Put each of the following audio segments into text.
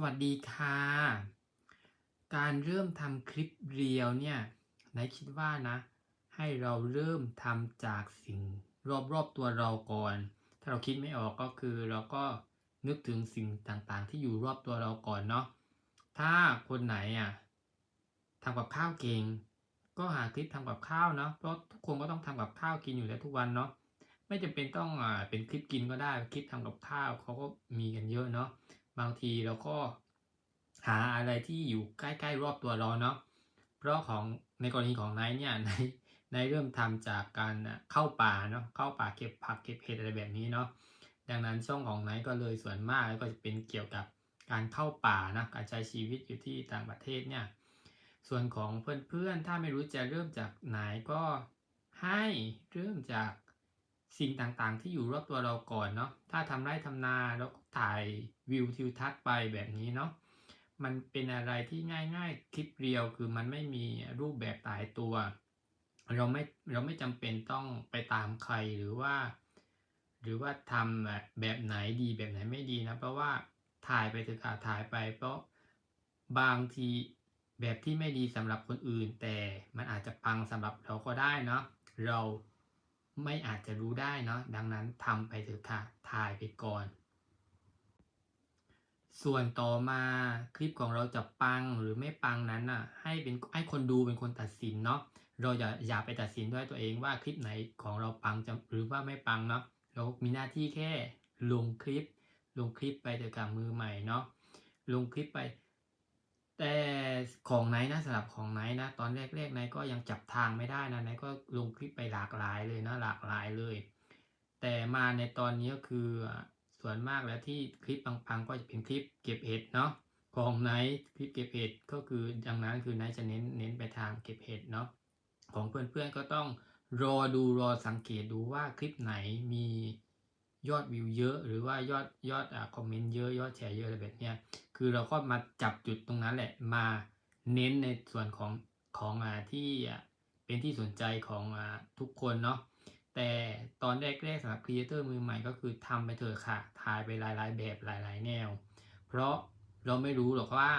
สวัสดีค่ะ การเริ่มทำคลิปเรียวเนี่ยไหนคิดว่านะ ให้เราเริ่มทำจากสิ่งรอบๆตัวเราก่อน ถ้าเราคิดไม่ออกก็คือเราก็นึกถึงสิ่งต่างๆ ที่อยู่รอบตัวเราก่อนเนาะ ถ้าคนไหนอะทำกับข้าวเก่ง ก็หาคลิปทำกับข้าวเนาะ เพราะทุกคนก็ต้องทำกับข้าวกินอยู่แล้วทุกวันเนาะ ไม่จำเป็นต้องอ่าเป็นคลิปกินก็ได้ คลิปทำกับข้าวเขาก็มีกันเยอะเนาะ บางทีเราก็หาอะไรที่อยู่ใกล้ๆรอบตัวเราเนาะเพราะของในกรณีของไนท์เนี่ยไนท์ไนท์เริ่มทำจากการเข้าป่าเนาะเข้าป่าเก็บผักเก็บเห็ดอะไรแบบนี้เนาะดังนั้นช่องของไนท์ก็เลยส่วนมากก็จะเป็นเกี่ยวกับการเข้าป่านะการใช้ชีวิตอยู่ที่ต่างประเทศเนี่ยส่วนของเพื่อนๆถ้าไม่รู้จะเริ่มจากไหนก็ให้เริ่มจาก สิ่งต่างๆ ที่อยู่รอบตัวเราก่อนเนาะถ้าทำไร่ทำนาแล้วถ่ายวิวทิวทัศน์ไปแบบนี้เนาะมันเป็นอะไรที่ง่ายๆ คลิปเรียวคือมันไม่มีรูปแบบตายตัว เราไม่เราไม่จำเป็นต้องไปตามใครหรือว่า หรือว่าทำแบบแบบไหนดีแบบไหนไม่ดีนะ เพราะว่าถ่ายไปเถอะค่ะถ่ายไป เพราะบางทีแบบที่ไม่ดีสำหรับคนอื่น แต่มันอาจจะปังสำหรับเราก็ได้เนาะเรา ไม่อาจจะรู้ได้เนาะดังนั้นทำไปเถอะค่ะถ่ายไปก่อน ส่วนต่อมาคลิปของเราจะปังหรือไม่ปังนั้นน่ะให้เป็นให้คนดูเป็นคนตัดสินเนาะเราอย่าอย่าไปตัดสินด้วยตัวเองว่าคลิปไหนของเราปังจะหรือว่าไม่ปังเนาะเรามีหน้าที่แค่ลงคลิป ลงคลิปไปเถอะกับมือใหม่เนาะลงคลิปไป แต่ของไหนนะสำหรับของไหนนะ ตอนแรกๆไหนก็ยังจับทางไม่ได้นะไหนก็ลงคลิปไปหลากหลายเลยนะหลากหลายเลย แต่มาในตอนนี้ก็คือส่วนมากแล้วที่คลิปปังๆก็จะเป็นคลิปเก็บเห็ดเนาะของไหนคลิปเก็บเห็ดก็คือดังนั้นคือไหนจะเน้นเน้นไปทางเก็บเห็ดเนาะของเพื่อนๆก็ต้องรอดูรอสังเกตดูว่าคลิปไหนมี ยอดวิวเยอะ หรือว่ายอดยอดอ่าคอมเมนต์เยอะยอดแชร์เยอะอะไรแบบเนี้ยคือเราก็มาจับจุดตรงนั้นแหละมาเน้นในส่วนของของอ่าที่อ่าเป็นที่สนใจของอ่าทุกคนเนาะแต่ตอนแรกๆสำหรับครีเอเตอร์มือใหม่ก็คือทำไปเถอะค่ะถ่ายไปหลายๆ แบบหลายๆ แนว เพราะเราไม่รู้หรอกว่า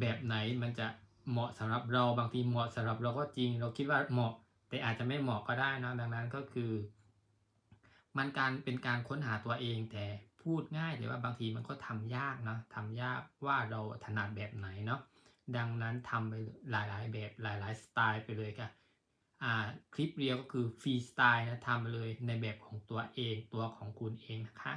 แบบไหนมันจะเหมาะสำหรับเราบางทีเหมาะสำหรับเราก็จริง เราคิดว่าเหมาะแต่อาจจะไม่เหมาะก็ได้นะดังนั้นก็คือ มันการเป็นการค้นหาตัวเองแต่พูดง่ายแต่ว่าบางทีมันก็ทำยากเนาะทำยากว่าเราถนัดแบบไหนเนาะดังนั้นทำไปหลายๆ แบบหลายๆสไตล์ไปเลยค่ะอ่าคลิปเรียวก็คือฟรีสไตล์นะทำไปเลยในแบบของตัวเองตัวของคุณเองนะคะ